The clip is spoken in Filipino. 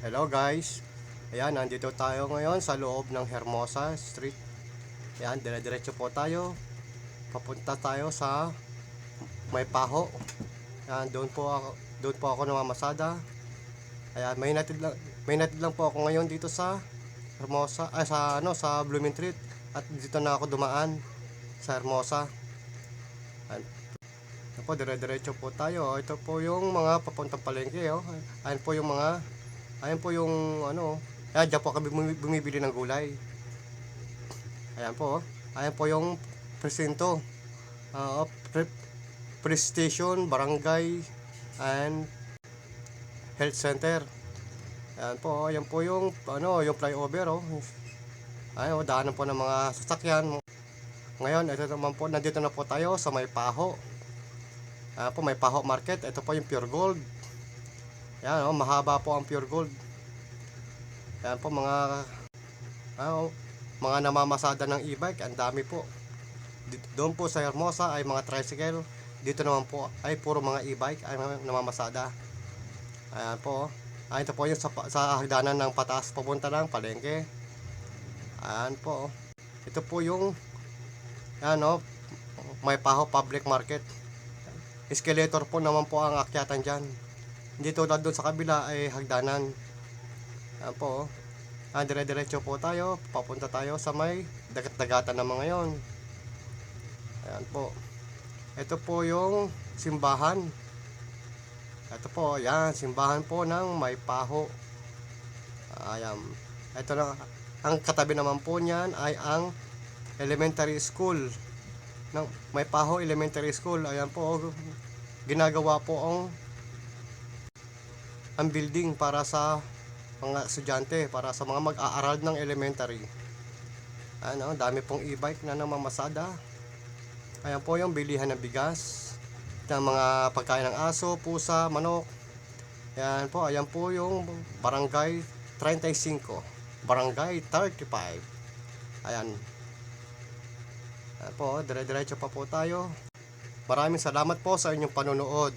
Hello guys. Ayan, nandito tayo ngayon sa loob ng Hermosa Street. Ayan, dire-diretso po tayo. Papunta tayo sa May Paho. Ayan, doon po ako, doon po ako namamasada. Ayan, may natid lang, may natid lang po ako ngayon dito sa Hermosa, ay sa ano, sa Blooming Street. At dito na ako dumaan sa Hermosa. Ayan, ito po, dire-diretso po tayo. Ito po yung mga papuntang palengke. Oh. Ayan po yung mga Ayan po yung ano, ayan dyan po kami bumi- bumibili ng gulay. Ayan po, oh. ayan po yung presinto. Uh, pre, police barangay, and health center. Ayan po, oh. ayan po yung ano, yung flyover oh. Ayan, oh, daanan po ng mga sasakyan. Ngayon, ito naman po, nandito na po tayo sa May Paho. Ayan po, May Paho Market. Ito po yung Pure Gold. Yan, oh, mahaba po ang pure gold. Yan po mga ah, oh, mga namamasada ng e-bike, ang dami po. Doon po sa Hermosa ay mga tricycle. Dito naman po ay puro mga e-bike ay namamasada. Ayan po. oh. Ah, ito po yung sa, sa hagdanan ng pataas papunta ng palengke. Ayan po. oh. Ito po yung yan oh, may paho public market. Escalator po naman po ang akyatan dyan. Hindi tulad doon sa kabila ay hagdanan. Ayan po. oh. Ah, dire-diretso po tayo. Papunta tayo sa may dagat-dagatan naman ngayon. Ayan po. Ito po yung simbahan. Ito po, yan, simbahan po ng may paho. Ayan. Ito na, ang katabi naman po niyan ay ang elementary school. Ng may paho elementary school. Ayan po, ginagawa po ang ang building para sa mga estudyante, para sa mga mag-aaral ng elementary. Ano, dami pong e-bike na namamasada. Ayan po yung bilihan ng bigas, ng mga pagkain ng aso, pusa, manok. Ayan po, ayan po yung barangay 35, barangay 35. Ayan. Ayan po, dire-diretso pa po tayo. Maraming salamat po sa inyong panonood.